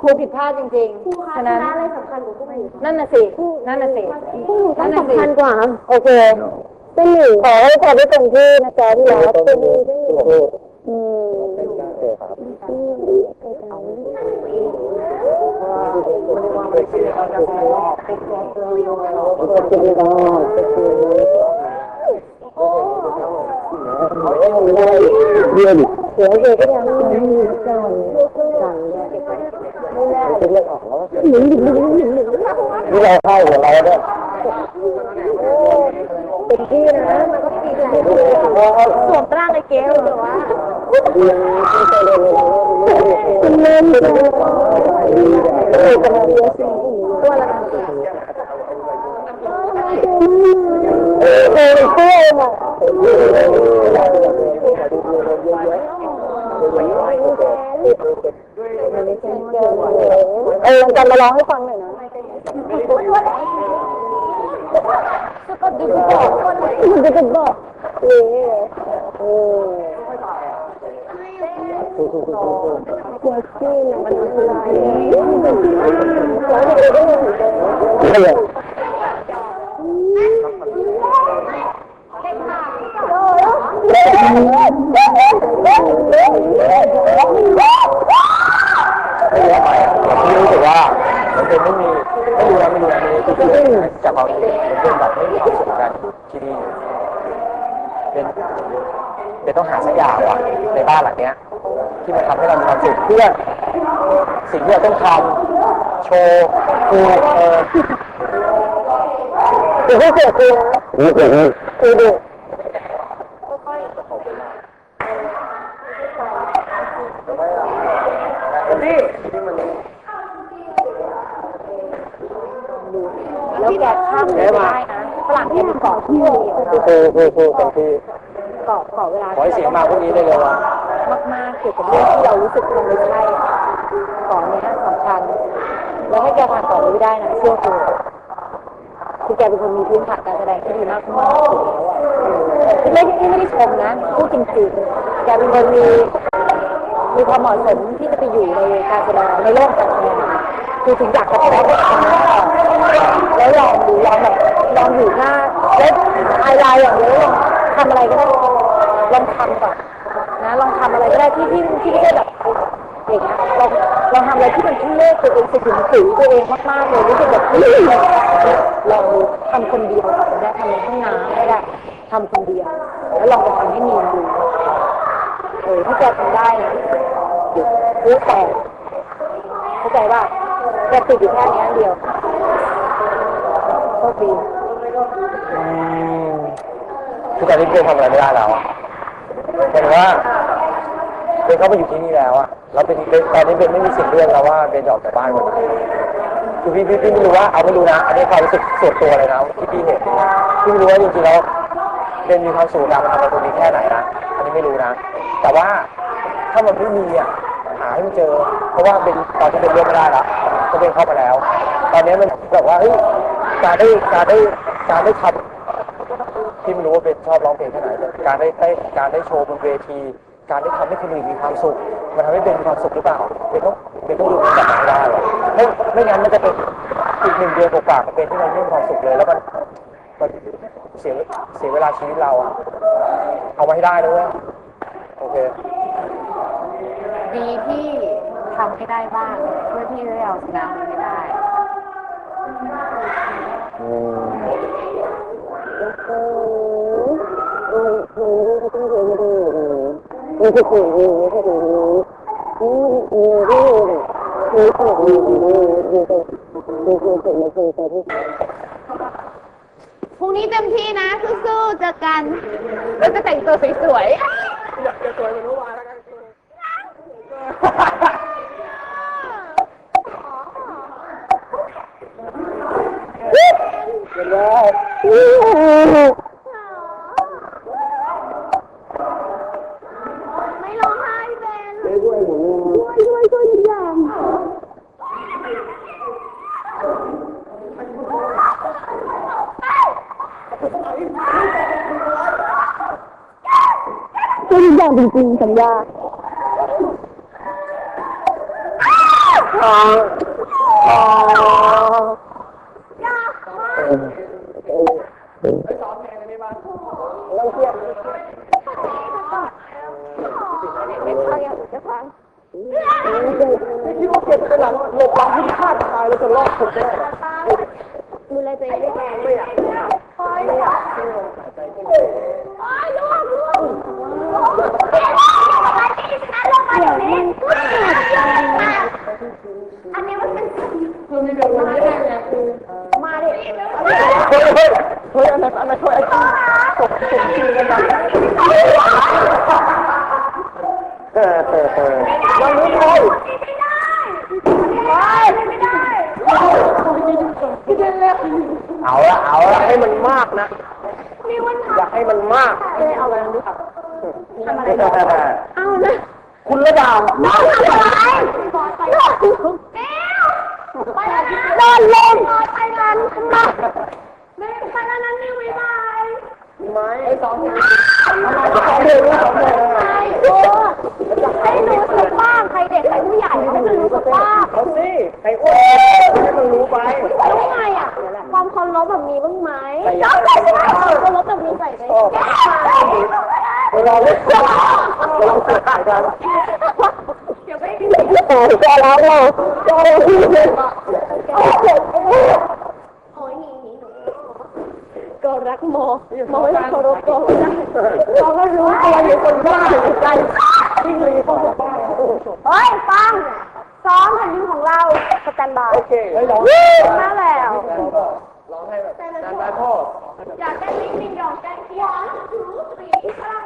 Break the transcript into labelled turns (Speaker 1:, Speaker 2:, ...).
Speaker 1: ครูผิดพลาดจริง
Speaker 2: ครู
Speaker 1: ๆ
Speaker 2: คะ
Speaker 1: ฉะ
Speaker 2: ค
Speaker 1: นั้น
Speaker 2: ณะอะไรสำคัญกว่าพวกหนู
Speaker 1: นั่นน่ะสินั่นน่ะสิ
Speaker 2: พวกหนูต้องสำคัญกว่า
Speaker 1: โอเคเป็นหนึ่งขอให้พอได้ตรงที่นะจ๊ะที่รักเป็นหนึ่งอืมเดี๋ยวเดี๋ยวก็ยังไม่มีก่อนสั่งเนี่ยไม่แน่จะเรียกออกแล้วหนึ่งหนึ่งหนึ่งหนึ่งหนึ่ง
Speaker 3: นี่เราเข้าหัวเราเนี่ย
Speaker 1: เป็นที่นะมันก็ปีนสวมร่างไอ้เกลเหรอวะคุณเล่นเลยตัวละเออเเออะเออกันมาร้องให้ฟังหน่อยนะก็ดึงบอกมันจะบอกเออเออตัวชื่อมันอะไร
Speaker 3: ไม่รู้ทำไมอะที่รู้สึกว่า มันเป็นไม่มีไม่รู้นะไม่รู้นะไม่รู้คือจากควาเป็นเป็นแบบไม่มีความสุขกันที่นี่เป็นเป็นต้องหาสักอย่างว่ะในบ้านหลังเนี้ย ที่มันทำให้เรามีความสุขเพื่อสิ่งที่เราต้องทำโชว์คือเออ
Speaker 1: คือผู้เสียคือคือเด็ก
Speaker 3: นี่
Speaker 1: แล้วแกข้ามไม่ได้นะฝรั่งแกมีเกาะที่เดียว
Speaker 3: คือคือคือเป็นที่
Speaker 1: เกาะเกาะเวลา
Speaker 3: ขอให้เสียงมาพวกนี้ได้เลยว่ะ
Speaker 1: มากๆเกี่ยวกับเรื่องที่เรารู้สึกมันไม่ใช่เกาะนี้สำคัญแล้วให้แกผ่านเกาะนี้ไม่ได้นะเชื่อกูคือแกเป็นคนมีพื้นฐานการแสดงที่ดีมากมากที่ไม่ที่ไม่ได้ชมนะพูดจริงๆแกเป็นคนมีมีความเหมาะสมที่จะไปอยู่ในการแสดงในโลกการแสดงคือถึงอยากจะแสดงให้คนนั้นออก แล้วลองดูลองแบบลองอยู่หน้าแล้วไอไลน์อย่างเดียวลองทำอะไรก็ได้ลองทำก่อนนะลองทำอะไรก็ได้ที่ที่ที่ไม่ได้แบบอย่างเงี้ยลองลองทำอะไรที่มันทุ่เล่ตัวเองสุดถึงถึงตัวเองมากๆเลยรู้สึกแบบลองทำคนเดียวก่อนได้ทำในห้องน้ำก็ได้ทำคนเดียวแล้วลองไปทำให้มีดูเออถ้าแกทำได้นะเดี๋ยวรู้แต่เข้าใจว่าแกติดอยู่แค่นี้เดียว โชคดี
Speaker 3: อืมคือตอนนี้เบนทำอะไรไม่ได้แล้วอะหมายถึงว่าเบนเข้ามาอยู่ที่นี่แล้วอะแล้วเป็นเบนตอนนี้เบนไม่มีสิทธิ์เลือกแล้วว่าเบนจะออกจากบ้านวันไหนคือพี่พี่พี่ไม่รู้ว่าเอาไม่รู้นะ อันนี้ความรู้สึกส่วนตัวเลยนะที่พี่เห็นพี่ไม่รู้ว่าจริงๆแล้วเบนมีความสุขกับการมาทำอะไรตรงนี้แค่ไหนนะอันนี้ไม่รู้นะ แต่ว่าถ้ามันไม่มีอะหาให้มันเจอ เพราะว่าเป็นตอนที่เป็นเลือกไม่ได้ละก็เป็นเข้ามาแล้ว ตอนนี้มันแบบว่าเฮ้ย การได้การได้การได้ทำที่ไม่รู้ว่าเป็นชอบร้องเพลงแค่ไหนแต่การได้ได้การได้โชว์บนเวที การได้ทำให้คนอื่นมีความสุข มันทำให้เป็นมีความสุขหรือเปล่าเป็นต้องเป็นต้องดูมันกลับมาให้ได้อไม่ไม่งั้นมันจะเป็นอีกหนึ่งเดือนกว่าๆมันเป็นที่มันไม่มีความสุขเลยแล้วมันมันเสียเสียเวลาชีวิตเราอะเอามาให้ได้นะเว้ยโอเค
Speaker 1: ดีที่ทำให้ได้บ้างเพื่อที่จะได้เอาชนะมันไม่ได้
Speaker 3: ม
Speaker 1: เออเออเขาต้องเรียนดีมีสติดีมีสติดีมีมีดีมีสติดีดีดีดีดีดีดีไม่เคยไปที่
Speaker 2: พรุ่งนี้เต็มที่นะสู้ๆเจอกัน เราจะแต่งตัวสวยๆจะสวยเหมือนโนวา ไม่ร้องไห้เบนช่วยช่วยช่วยทุกอย่าง
Speaker 1: ช่วยทุกอย่างจริงๆสัญญา
Speaker 3: อ๋อ อ๋อ
Speaker 2: ไม่ฟังอยากจะฟัง
Speaker 3: คิดว่าเก็บเป็นหลังหลบหลังที่คาดตายแล้วจะรอดผมได้
Speaker 2: ดูแลตัวเองได้แรงไม่อยากโอ้ยไม่อยากโอ้ยล่วงล่วงเดี๋ยวนี้อันนี้มันเป็นคือมีแบบมาได้ไงคือมาดิ
Speaker 3: เฮ้ยเฮ้ยเฮ้ยอันไหนอันไหนช่วยไอ้ที่ตกตกชื่อกันนะเออเออเออยังไม่ได้
Speaker 2: ไม่ได้
Speaker 3: เอาละเอาละให้มันมากนะ
Speaker 2: มีวัน
Speaker 3: อยากให้มันมาก
Speaker 2: เลยเอาอะไรดูครับเอานะ
Speaker 3: คุณระดาม
Speaker 2: น้องทำอะไรโดนไปโดนลมไปกันมาไม่ไปแล้วนั้นนี่ไม่บาย
Speaker 3: ไม้สอง
Speaker 2: ใครดูให้รู้สึกบ้างใครเด็กใครผู้ใหญ่ให้มันรู้สึกบ้าง
Speaker 3: เขาสิไอ้อ้วนให้มันรู้ไป
Speaker 2: รู้ไงอะ ความเคารพแบบมีบ้างไหมชอบใส่ไหมความเคารพแบบมีใส่ไหม
Speaker 3: เราเล่นเราเสือขายกัน
Speaker 2: เดี๋ยวไม่
Speaker 3: โอ้ยจะร้องเราจะร้องพี่เลย
Speaker 2: โอ้ยหนีหนีหนูก็รักโมโมไม่เคารพโมไม่ได้โมก็รู้ตัวอยู่คนบ้าอยู่ใจ
Speaker 3: ยิ่งเลยก็บ้า
Speaker 2: เฮ้ยฟังซ้อมแผ่นดินของเราสแตนบาย
Speaker 3: โอเคเฮ้ยร้อง
Speaker 2: มาแล้ว Senator. Yeah, that makes me young. That, yeah, I'm two, three, four.